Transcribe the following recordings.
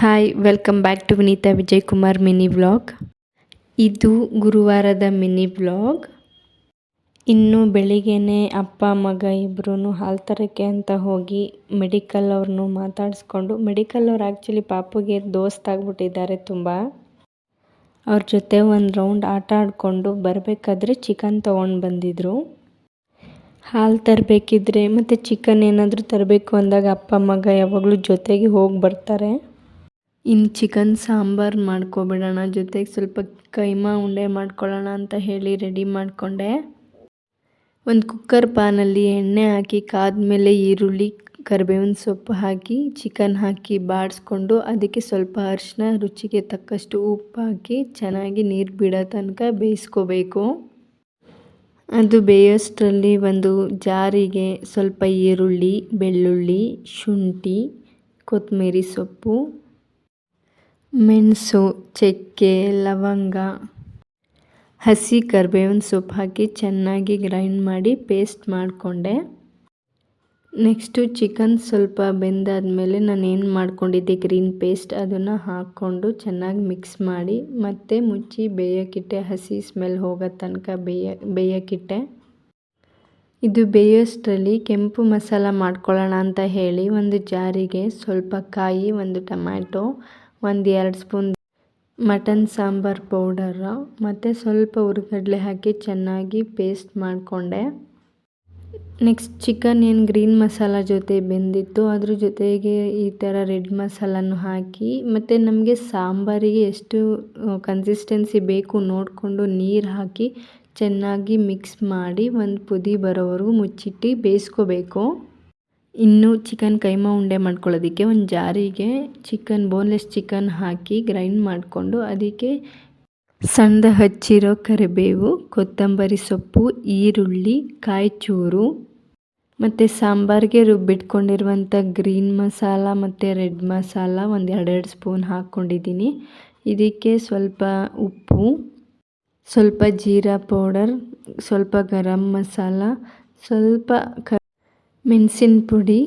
Hi welcome back to Vineeta Vijay Kumar mini vlog ಇದು ಗುರುವಾರದ mini vlog ಇನ್ನು ಬೆಳಿಗ್ಗೆನೆ ಅಪ್ಪ, ಮಗ ಇಬ್ಬರೂ ಹಾಲು ತರೋಕ್ಕೆ ಅಂತ ಹೋಗಿ ಮೆಡಿಕಲ್ ಅವ್ರನ್ನೂ ಮಾತಾಡಿಸ್ಕೊಂಡು ಮೆಡಿಕಲ್ ಅವ್ರು ಆ್ಯಕ್ಚುಲಿ ಪಾಪುಗೆ ದೋಸ್ತಾಗ್ಬಿಟ್ಟಿದ್ದಾರೆ ತುಂಬ. ಅವ್ರ ಜೊತೆ ಒಂದು ರೌಂಡ್ ಆಟ ಆಡಿಕೊಂಡು ಬರಬೇಕಾದ್ರೆ ಚಿಕನ್ ತೊಗೊಂಡು ಬಂದಿದ್ರು. ಹಾಲು ತರಬೇಕಿದ್ರೆ ಮತ್ತು ಚಿಕನ್ ಏನಾದರೂ ತರಬೇಕು ಅಂದಾಗ ಅಪ್ಪ, ಮಗ ಯಾವಾಗಲೂ ಜೊತೆಗೆ ಹೋಗಿ ಬರ್ತಾರೆ. ಇನ್ನು ಚಿಕನ್ ಸಾಂಬಾರು ಮಾಡ್ಕೊಬಿಡೋಣ ಜೊತೆಗೆ ಸ್ವಲ್ಪ ಕೈಮಾ ಉಂಡೆ ಮಾಡ್ಕೊಳ್ಳೋಣ ಅಂತ ಹೇಳಿ ರೆಡಿ ಮಾಡಿಕೊಂಡೆ. ಒಂದು ಕುಕ್ಕರ್ ಪಾನಲ್ಲಿ ಎಣ್ಣೆ ಹಾಕಿ ಕಾದ್ಮೇಲೆ ಈರುಳ್ಳಿ, ಕರಿಬೇವಿನ ಸೊಪ್ಪು ಹಾಕಿ, ಚಿಕನ್ ಹಾಕಿ ಬಾಡಿಸ್ಕೊಂಡು ಅದಕ್ಕೆ ಸ್ವಲ್ಪ ಅರಿಶಿನ, ರುಚಿಗೆ ತಕ್ಕಷ್ಟು ಉಪ್ಪು ಹಾಕಿ ಚೆನ್ನಾಗಿ ನೀರು ಬಿಡೋ ತನಕ ಬೇಯಿಸ್ಕೋಬೇಕು. ಅದು ಬೇಯೋಷ್ಟರಲ್ಲಿ ಒಂದು ಜಾರಿಗೆ ಸ್ವಲ್ಪ ಈರುಳ್ಳಿ, ಬೆಳ್ಳುಳ್ಳಿ, ಶುಂಠಿ, ಕೊತ್ತಂಬರಿ ಸೊಪ್ಪು ಮೆಣಸು, ಚಕ್ಕೆ, ಲವಂಗ, ಹಸಿ ಕರಿಬೇವಿನ ಸೊಪ್ಪು ಹಾಕಿ ಚೆನ್ನಾಗಿ ಗ್ರೈಂಡ್ ಮಾಡಿ ಪೇಸ್ಟ್ ಮಾಡಿಕೊಂಡೆ. ನೆಕ್ಸ್ಟು ಚಿಕನ್ ಸ್ವಲ್ಪ ಬೆಂದಾದಮೇಲೆ ನಾನು ಏನು ಮಾಡ್ಕೊಂಡಿದ್ದೆ ಗ್ರೀನ್ ಪೇಸ್ಟ್ ಅದನ್ನು ಹಾಕ್ಕೊಂಡು ಚೆನ್ನಾಗಿ ಮಿಕ್ಸ್ ಮಾಡಿ ಮತ್ತೆ ಮುಚ್ಚಿ ಬೇಯೋಕ್ಕಿಟ್ಟೆ ಹಸಿ ಸ್ಮೆಲ್ ಹೋಗೋ ತನಕ ಬೇಯ ಬೇಯೋಕ್ಕಿಟ್ಟೆ ಇದು ಬೇಯೋಷ್ಟರಲ್ಲಿ ಕೆಂಪು ಮಸಾಲ ಮಾಡ್ಕೊಳ್ಳೋಣ ಅಂತ ಹೇಳಿ ಒಂದು ಜಾರಿಗೆ ಸ್ವಲ್ಪ ಕಾಯಿ, ಒಂದು ಟೊಮ್ಯಾಟೊ ಒಂದು ಎರಡು ಸ್ಪೂನ್ ಮಟನ್ ಸಾಂಬಾರು ಪೌಡರು, ಮತ್ತು ಸ್ವಲ್ಪ ಹುರ್ಗಡ್ಲೆ ಹಾಕಿ ಚೆನ್ನಾಗಿ ಪೇಸ್ಟ್ ಮಾಡಿಕೊಂಡೆ. ನೆಕ್ಸ್ಟ್ ಚಿಕನ್ ಏನು ಗ್ರೀನ್ ಮಸಾಲ ಜೊತೆ ಬೆಂದಿತ್ತು, ಅದ್ರ ಜೊತೆಗೆ ಈ ಥರ ರೆಡ್ ಮಸಾಲನ್ನು ಹಾಕಿ, ಮತ್ತು ನಮಗೆ ಸಾಂಬಾರಿಗೆ ಎಷ್ಟು ಕನ್ಸಿಸ್ಟೆನ್ಸಿ ಬೇಕು ನೋಡಿಕೊಂಡು ನೀರು ಹಾಕಿ ಚೆನ್ನಾಗಿ ಮಿಕ್ಸ್ ಮಾಡಿ ಒಂದು ಪುದಿ ಬರೋವರೆಗೂ ಮುಚ್ಚಿಟ್ಟು ಬೇಯಿಸ್ಕೋಬೇಕು. ಇನ್ನು ಚಿಕನ್ ಕೈಮಾ ಉಂಡೆ ಮಾಡ್ಕೊಳ್ಳೋದಕ್ಕೆ ಒಂದು ಜಾರಿಗೆ ಚಿಕನ್ ಬೋನ್ಲೆಸ್ ಚಿಕನ್ ಹಾಕಿ ಗ್ರೈಂಡ್ ಮಾಡಿಕೊಂಡು ಅದಕ್ಕೆ ಸಣ್ಣದ ಹಚ್ಚಿರೋ ಕರಿಬೇವು, ಕೊತ್ತಂಬರಿ ಸೊಪ್ಪು, ಈರುಳ್ಳಿ, ಕಾಯಿಚೂರು ಮತ್ತು ಸಾಂಬಾರಿಗೆ ರುಬ್ಬಿಟ್ಕೊಂಡಿರುವಂಥ ಗ್ರೀನ್ ಮಸಾಲ ಮತ್ತು ರೆಡ್ ಮಸಾಲ ಒಂದು ಎರಡೆರಡು ಸ್ಪೂನ್ ಹಾಕ್ಕೊಂಡಿದ್ದೀನಿ. ಇದಕ್ಕೆ ಸ್ವಲ್ಪ ಉಪ್ಪು, ಸ್ವಲ್ಪ ಜೀರಾ ಪೌಡರ್, ಸ್ವಲ್ಪ ಗರಂ ಮಸಾಲ, ಸ್ವಲ್ಪ ಕ ಮೆಣಸಿನ ಪುಡಿ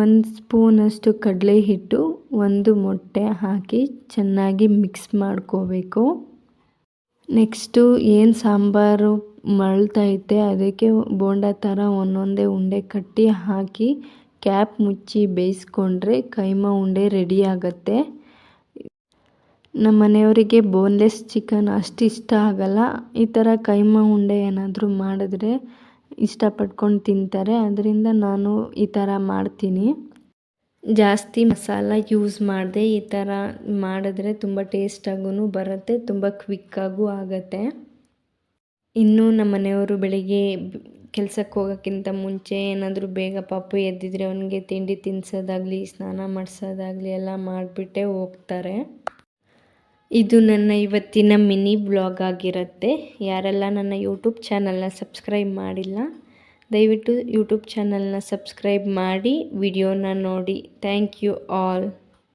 ಒಂದು ಸ್ಪೂನಷ್ಟು ಕಡಲೆ ಹಿಟ್ಟು ಒಂದು ಮೊಟ್ಟೆ ಹಾಕಿ ಚೆನ್ನಾಗಿ ಮಿಕ್ಸ್ ಮಾಡ್ಕೋಬೇಕು. ನೆಕ್ಸ್ಟು ಏನು ಸಾಂಬಾರು ಮಳ್ತೈತೆ ಅದಕ್ಕೆ ಬೋಂಡ ಥರ ಒಂದೊಂದೇ ಉಂಡೆ ಕಟ್ಟಿ ಹಾಕಿ ಕ್ಯಾಪ್ ಮುಚ್ಚಿ ಬೇಯಿಸ್ಕೊಂಡ್ರೆ ಕೈಮ ಉಂಡೆ ರೆಡಿ ಆಗುತ್ತೆ. ನಮ್ಮ ಮನೆಯವರಿಗೆ ಬೋನ್ಲೆಸ್ ಚಿಕನ್ ಅಷ್ಟು ಇಷ್ಟ ಆಗಲ್ಲ. ಈ ಥರ ಕೈಮ ಉಂಡೆ ಏನಾದರೂ ಮಾಡಿದ್ರೆ ಇಷ್ಟಪಟ್ಕೊಂಡು ತಿಂತಾರೆ. ಅದರಿಂದ ನಾನು ಈ ಥರ ಮಾಡ್ತೀನಿ. ಜಾಸ್ತಿ ಮಸಾಲ ಯೂಸ್ ಮಾಡದೆ ಈ ಥರ ಮಾಡಿದ್ರೆ ತುಂಬ ಟೇಸ್ಟಾಗೂ ಬರುತ್ತೆ, ತುಂಬ ಕ್ವಿಕ್ಕಾಗೂ ಆಗುತ್ತೆ. ಇನ್ನೂ ನಮ್ಮ ಮನೆಯವರು ಬೆಳಿಗ್ಗೆ ಕೆಲಸಕ್ಕೆ ಹೋಗೋಕ್ಕಿಂತ ಮುಂಚೆ ಏನಾದರೂ ಬೇಗ ಪಾಪು ಎದ್ದಿದ್ರೆ ಅವನಿಗೆ ತಿಂಡಿ ತಿನ್ನಿಸೋದಾಗಲಿ ಸ್ನಾನ ಮಾಡಿಸೋದಾಗಲಿ ಎಲ್ಲ ಮಾಡಿಬಿಟ್ಟೆ ಹೋಗ್ತಾರೆ. ಇದು ನನ್ನ ಇವತ್ತಿನ ಮಿನಿ ಬ್ಲಾಗ್ ಆಗಿರುತ್ತೆ. ಯಾರೆಲ್ಲ ನನ್ನ ಯೂಟ್ಯೂಬ್ ಚಾನಲ್ನ ಸಬ್ಸ್ಕ್ರೈಬ್ ಮಾಡಿಲ್ಲ, ದಯವಿಟ್ಟು ಯೂಟ್ಯೂಬ್ ಚಾನಲ್ನ ಸಬ್ಸ್ಕ್ರೈಬ್ ಮಾಡಿ ವಿಡಿಯೋನ ನೋಡಿ. Thank you all.